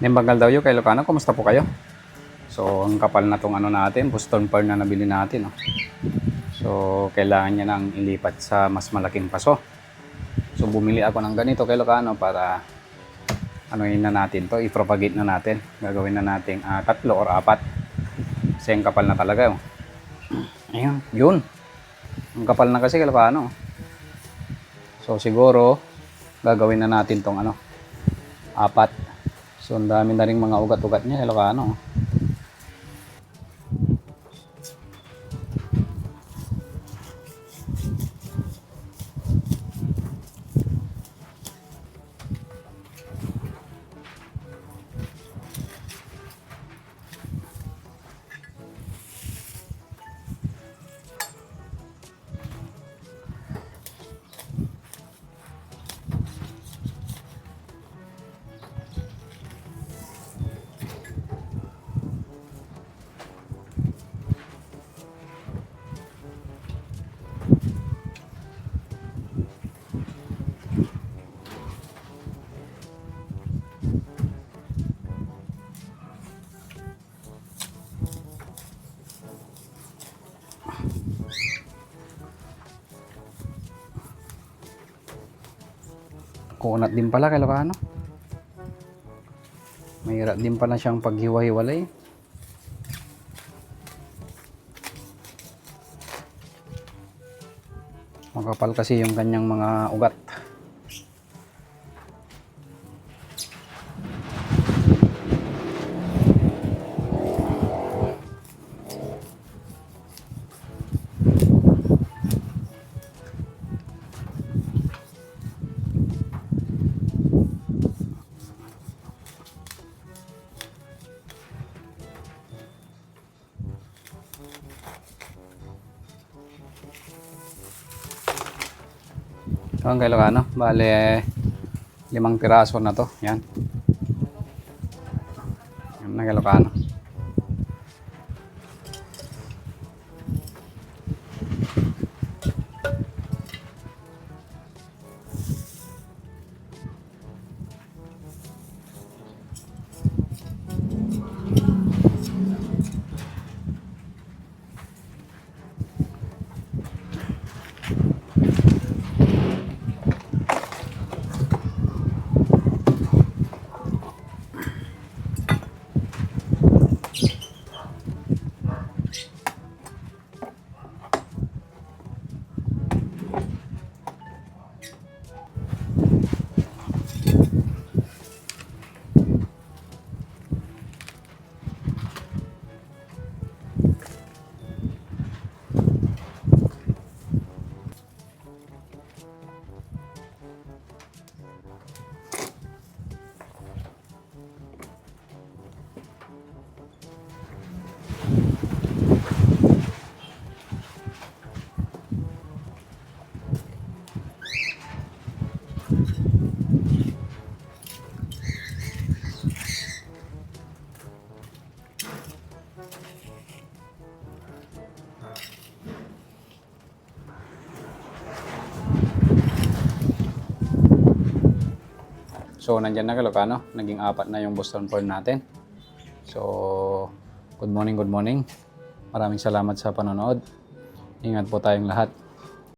Nimbagal daw yun kay Lucano. Kumusta po kayo? So, ang kapal na tong ano natin, Boston Pearl na nabili natin. No? So, kailangan niya nang ilipat sa mas malaking paso. So, bumili ako ng ganito kay Lucano para anuin na natin to, i-propagate na natin. Gagawin na natin ah, tatlo or apat. Kasi ang kapal na talaga. Oh. Ayun, yun. Ang kapal na kasi kay Lucano. So, siguro, gagawin na natin tong ano, apat. So, ang dami na rin mga ugat-ugat niya, Ilocano. Kunat din pala kay Ilocano. Mahirap din pala siyang paghiwa-hiwalay. Makapal kasi yung kanyang mga ugat. Ang kay Ilocano, bale limang piraso na to. Yan. Yan na kay So, nandyan na Ilocano. Naging apat na yung Boston Pearl natin. So, good morning, good morning. Maraming salamat sa panonood. Ingat po tayong lahat.